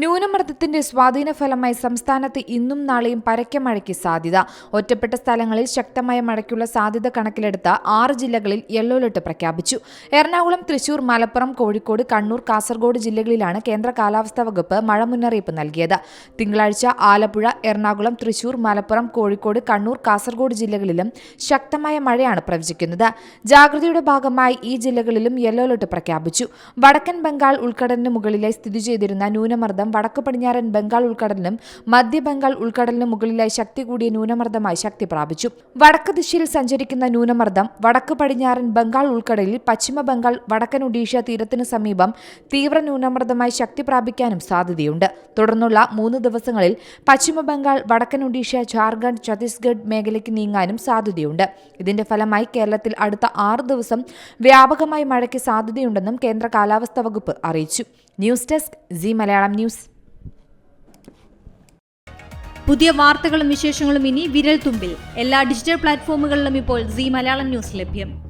ന്യൂനമർദ്ദത്തിന്റെ സ്വാധീന ഫലമായി സംസ്ഥാനത്ത് ഇന്നും നാളെയും പരക്കെ മഴയ്ക്ക് സാധ്യത. ഒറ്റപ്പെട്ട സ്ഥലങ്ങളിൽ ശക്തമായ മഴയ്ക്കുള്ള സാധ്യത കണക്കിലെടുത്ത ആറ് ജില്ലകളിൽ യെല്ലോ അലർട്ട് പ്രഖ്യാപിച്ചു. എറണാകുളം തൃശൂർ മലപ്പുറം കോഴിക്കോട് കണ്ണൂർ കാസർഗോഡ് ജില്ലകളിലാണ് കേന്ദ്ര കാലാവസ്ഥാ വകുപ്പ് മഴ മുന്നറിയിപ്പ് നൽകിയത്. തിങ്കളാഴ്ച ആലപ്പുഴ എറണാകുളം തൃശൂർ മലപ്പുറം കോഴിക്കോട് കണ്ണൂർ കാസർഗോഡ് ജില്ലകളിലും ശക്തമായ മഴയാണ് പ്രവചിക്കുന്നത്. ജാഗ്രതയുടെ ഭാഗമായി ഈ ജില്ലകളിലും യെല്ലോ അലർട്ട് പ്രഖ്യാപിച്ചു. വടക്കൻ ബംഗാൾ ഉൾക്കടലിന് മുകളിലെ സ്ഥിതി ചെയ്തിരുന്ന ന്യൂനമർദ്ദം വടക്കു പടിഞ്ഞാറൻ ബംഗാൾ ഉൾക്കടലിനും മധ്യ ബംഗാൾ ഉൾക്കടലിനും മുകളിലായി ശക്തി കൂടിയ ന്യൂനമർദ്ദമായി ശക്തി പ്രാപിച്ചു. വടക്ക് ദിശയിൽ സഞ്ചരിക്കുന്ന ന്യൂനമർദ്ദം വടക്ക് പടിഞ്ഞാറൻ ബംഗാൾ ഉൾക്കടലിൽ പശ്ചിമ ബംഗാൾ വടക്കൻ ഒഡീഷ തീരത്തിന് സമീപം തീവ്ര ന്യൂനമർദ്ദമായി ശക്തി പ്രാപിക്കാനും സാധ്യതയുണ്ട്. തുടർന്നുള്ള മൂന്ന് ദിവസങ്ങളിൽ പശ്ചിമബംഗാൾ വടക്കൻ ഒഡീഷ ജാർഖണ്ഡ് ഛത്തീസ്ഗഡ് മേഖലയ്ക്ക് നീങ്ങാനും സാധ്യതയുണ്ട്. ഇതിന്റെ ഫലമായി കേരളത്തിൽ അടുത്ത ആറ് ദിവസം വ്യാപകമായി മഴയ്ക്ക് സാധ്യതയുണ്ടെന്നും കേന്ദ്ര കാലാവസ്ഥാ വകുപ്പ് അറിയിച്ചു. News desk Zee Malayalam news. പുതിയ വാർത്തകളും വിശേഷങ്ങളും ഇനി വിരൽ തുമ്പിൽ എല്ലാ ഡിജിറ്റൽ പ്ലാറ്റ്ഫോമുകളിലും ഇപ്പോൾ സി മലയാളം ന്യൂസ് ലഭ്യം.